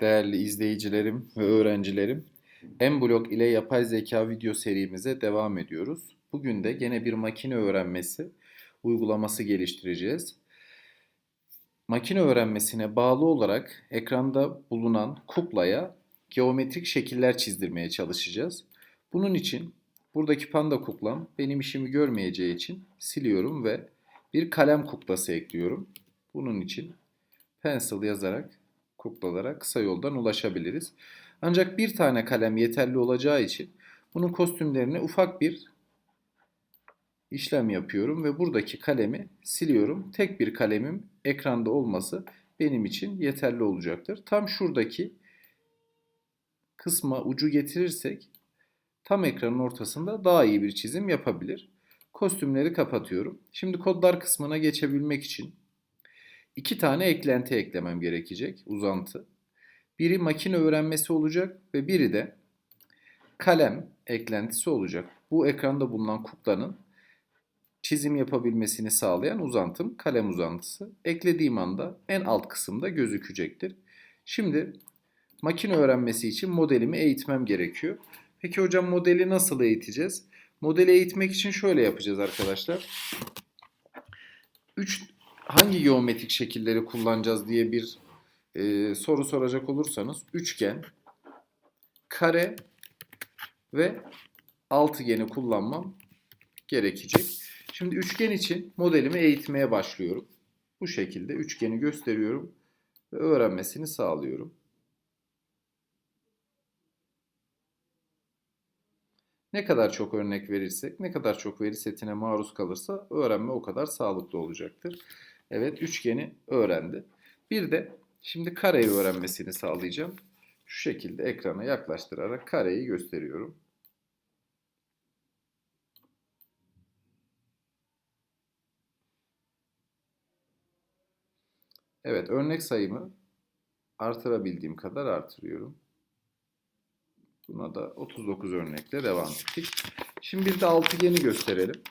değerli izleyicilerim ve öğrencilerim. Mblog ile yapay zeka video serimize devam ediyoruz. Bugün de gene bir makine öğrenmesi uygulaması geliştireceğiz. Makine öğrenmesine bağlı olarak ekranda bulunan kuklaya geometrik şekiller çizdirmeye çalışacağız. Bunun için buradaki panda kuklam benim işimi görmeyeceği için siliyorum ve bir kalem kuklası ekliyorum. Bunun için pencil yazarak kuklalara kısa yoldan ulaşabiliriz. Ancak bir tane kalem yeterli olacağı için bunun kostümlerine ufak bir işlem yapıyorum ve buradaki kalemi siliyorum. Tek bir kalemim ekranda olması benim için yeterli olacaktır. Tam şuradaki kısma ucu getirirsek tam ekranın ortasında daha iyi bir çizim yapabilir. Kostümleri kapatıyorum. Şimdi kodlar kısmına geçebilmek için iki tane eklenti eklemem gerekecek. Uzantı. Biri makine öğrenmesi olacak ve biri de kalem eklentisi olacak. Bu ekranda bulunan kuklanın çizim yapabilmesini sağlayan uzantım kalem uzantısı. Eklediğim anda en alt kısımda gözükecektir. Şimdi makine öğrenmesi için modelimi eğitmem gerekiyor. Peki hocam modeli nasıl eğiteceğiz? Modeli eğitmek için şöyle yapacağız arkadaşlar. 3 hangi geometrik şekilleri kullanacağız diye bir e, soru soracak olursanız üçgen, kare ve altıgeni kullanmam gerekecek. Şimdi üçgen için modelimi eğitmeye başlıyorum. Bu şekilde üçgeni gösteriyorum ve öğrenmesini sağlıyorum. Ne kadar çok örnek verirsek, ne kadar çok veri setine maruz kalırsa öğrenme o kadar sağlıklı olacaktır. Evet, üçgeni öğrendi. Bir de şimdi kareyi öğrenmesini sağlayacağım. Şu şekilde ekrana yaklaştırarak kareyi gösteriyorum. Evet, örnek sayımı artırabildiğim kadar artırıyorum. Buna da 39 örnekle devam ettik. Şimdi bir de altıgeni gösterelim.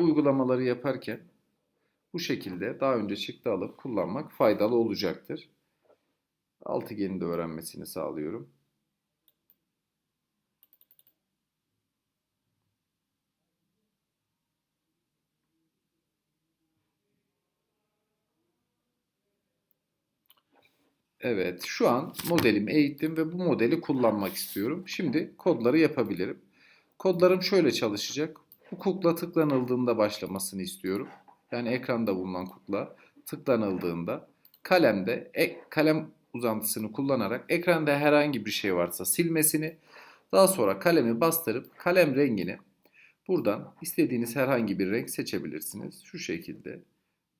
Bu uygulamaları yaparken bu şekilde daha önce çıktı alıp kullanmak faydalı olacaktır. Altıgeni de öğrenmesini sağlıyorum. Evet, şu an modelimi eğittim ve bu modeli kullanmak istiyorum. Şimdi kodları yapabilirim. Kodlarım şöyle çalışacak. Bu kukla tıklanıldığında başlamasını istiyorum. Yani ekranda bulunan kukla tıklanıldığında kalemde ek, kalem uzantısını kullanarak ekranda herhangi bir şey varsa silmesini, daha sonra kalemi bastırıp kalem rengini buradan istediğiniz herhangi bir renk seçebilirsiniz. Şu şekilde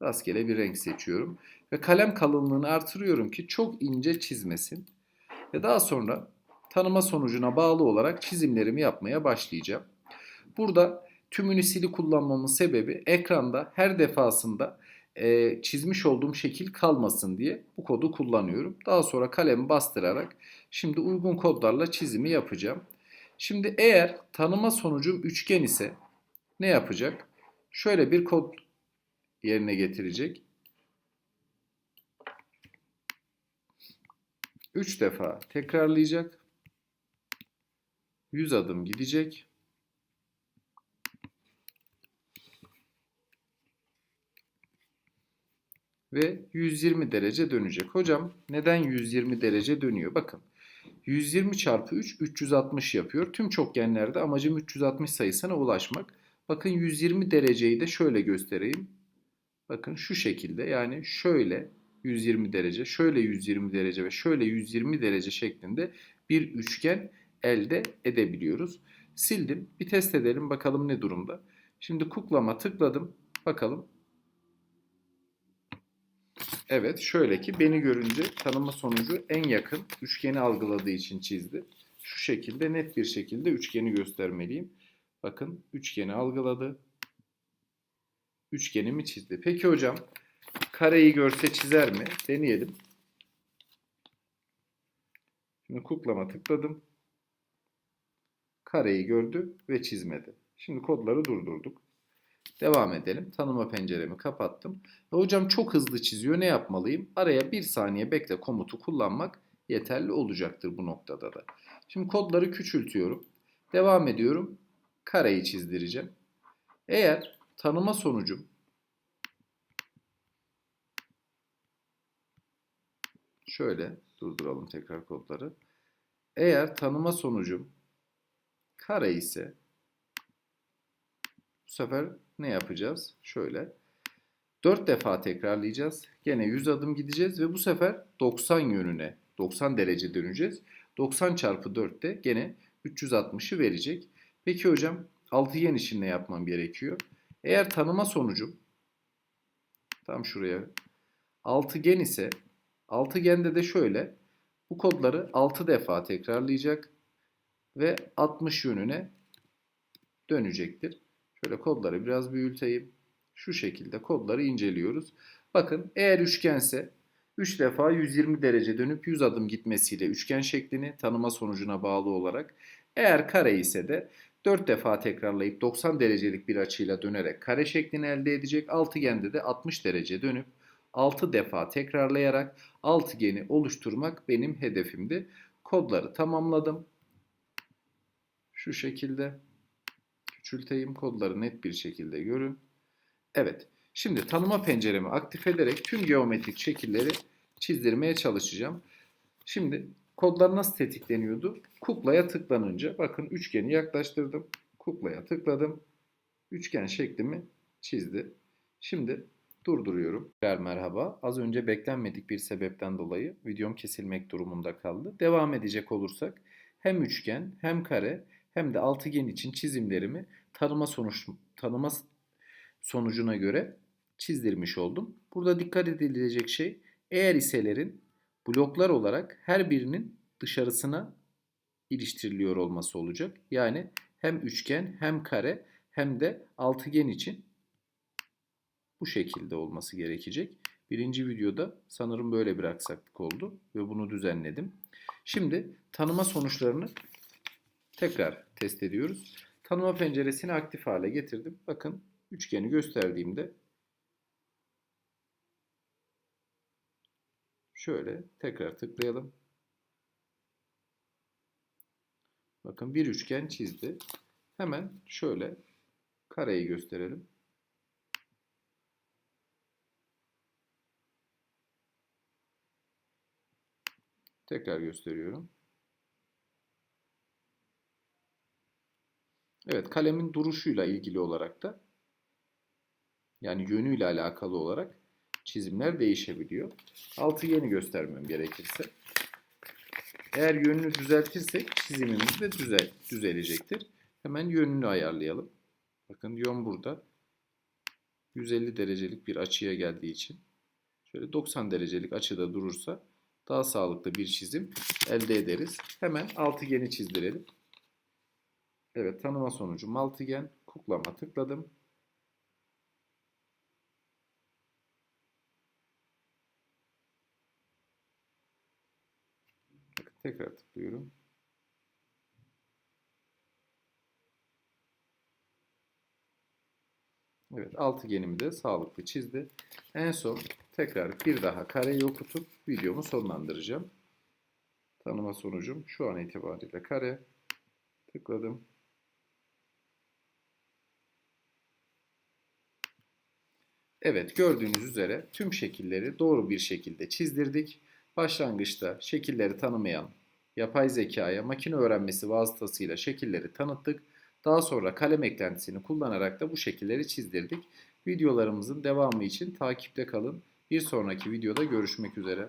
rastgele bir renk seçiyorum ve kalem kalınlığını artırıyorum ki çok ince çizmesin. Ve daha sonra tanıma sonucuna bağlı olarak çizimlerimi yapmaya başlayacağım. Burada tümünü sili kullanmamın sebebi ekranda her defasında e, çizmiş olduğum şekil kalmasın diye bu kodu kullanıyorum. Daha sonra kalemi bastırarak şimdi uygun kodlarla çizimi yapacağım. Şimdi eğer tanıma sonucum üçgen ise ne yapacak? Şöyle bir kod yerine getirecek. 3 defa tekrarlayacak. 100 adım gidecek. Ve 120 derece dönecek. Hocam neden 120 derece dönüyor? Bakın 120 çarpı 3 360 yapıyor. Tüm çokgenlerde amacım 360 sayısına ulaşmak. Bakın 120 dereceyi de şöyle göstereyim. Bakın şu şekilde yani şöyle 120 derece, şöyle 120 derece ve şöyle 120 derece şeklinde bir üçgen elde edebiliyoruz. Sildim. Bir test edelim bakalım ne durumda. Şimdi kuklama tıkladım. Bakalım. Evet şöyle ki beni görünce tanıma sonucu en yakın üçgeni algıladığı için çizdi. Şu şekilde net bir şekilde üçgeni göstermeliyim. Bakın üçgeni algıladı üçgenimi çizdi. Peki hocam kareyi görse çizer mi? Deneyelim. Şimdi kuklama tıkladım. Kareyi gördü ve çizmedi. Şimdi kodları durdurduk. Devam edelim. Tanıma penceremi kapattım. E, hocam çok hızlı çiziyor. Ne yapmalıyım? Araya bir saniye bekle komutu kullanmak yeterli olacaktır bu noktada da. Şimdi kodları küçültüyorum. Devam ediyorum. Kareyi çizdireceğim. Eğer tanıma sonucum şöyle durduralım tekrar kodları. Eğer tanıma sonucum kare ise bu sefer ne yapacağız? Şöyle 4 defa tekrarlayacağız. Gene 100 adım gideceğiz ve bu sefer 90 yönüne 90 derece döneceğiz. 90 çarpı 4 de gene 360'ı verecek. Peki hocam altıgen için ne yapmam gerekiyor? Eğer tanıma sonucum tam şuraya altıgen ise altıgende de şöyle bu kodları 6 defa tekrarlayacak ve 60 yönüne dönecektir. Şöyle kodları biraz büyüteyim. Şu şekilde kodları inceliyoruz. Bakın eğer üçgense 3 defa 120 derece dönüp 100 adım gitmesiyle üçgen şeklini tanıma sonucuna bağlı olarak eğer kare ise de 4 defa tekrarlayıp 90 derecelik bir açıyla dönerek kare şeklini elde edecek. Altıgende de 60 derece dönüp 6 defa tekrarlayarak altıgeni oluşturmak benim hedefimdi. Kodları tamamladım. Şu şekilde küçülteyim kodları net bir şekilde görün. Evet. Şimdi tanıma penceremi aktif ederek tüm geometrik şekilleri çizdirmeye çalışacağım. Şimdi kodlar nasıl tetikleniyordu? Kuklaya tıklanınca bakın üçgeni yaklaştırdım. Kuklaya tıkladım. Üçgen şeklimi çizdi. Şimdi durduruyorum. Merhaba. Az önce beklenmedik bir sebepten dolayı videom kesilmek durumunda kaldı. Devam edecek olursak hem üçgen hem kare hem de altıgen için çizimlerimi tanıma sonuç tanıma sonucuna göre çizdirmiş oldum. Burada dikkat edilecek şey eğer iselerin bloklar olarak her birinin dışarısına iliştiriliyor olması olacak. Yani hem üçgen hem kare hem de altıgen için bu şekilde olması gerekecek. Birinci videoda sanırım böyle bir aksaklık oldu ve bunu düzenledim. Şimdi tanıma sonuçlarını tekrar test ediyoruz. Tanıma penceresini aktif hale getirdim. Bakın üçgeni gösterdiğimde şöyle tekrar tıklayalım. Bakın bir üçgen çizdi. Hemen şöyle kareyi gösterelim. Tekrar gösteriyorum. Evet kalemin duruşuyla ilgili olarak da yani yönüyle alakalı olarak çizimler değişebiliyor. Altıgeni göstermem gerekirse. Eğer yönünü düzeltirsek çizimimiz de düzel, düzelecektir. Hemen yönünü ayarlayalım. Bakın yön burada. 150 derecelik bir açıya geldiği için şöyle 90 derecelik açıda durursa daha sağlıklı bir çizim elde ederiz. Hemen altıgeni çizdirelim. Evet tanıma sonucu altıgen. Kuklama tıkladım. Tekrar tıklıyorum. Evet altıgenimi de sağlıklı çizdi. En son tekrar bir daha kareyi okutup videomu sonlandıracağım. Tanıma sonucum şu an itibariyle kare. Tıkladım. Evet gördüğünüz üzere tüm şekilleri doğru bir şekilde çizdirdik. Başlangıçta şekilleri tanımayan yapay zekaya makine öğrenmesi vasıtasıyla şekilleri tanıttık. Daha sonra kalem eklentisini kullanarak da bu şekilleri çizdirdik. Videolarımızın devamı için takipte kalın. Bir sonraki videoda görüşmek üzere.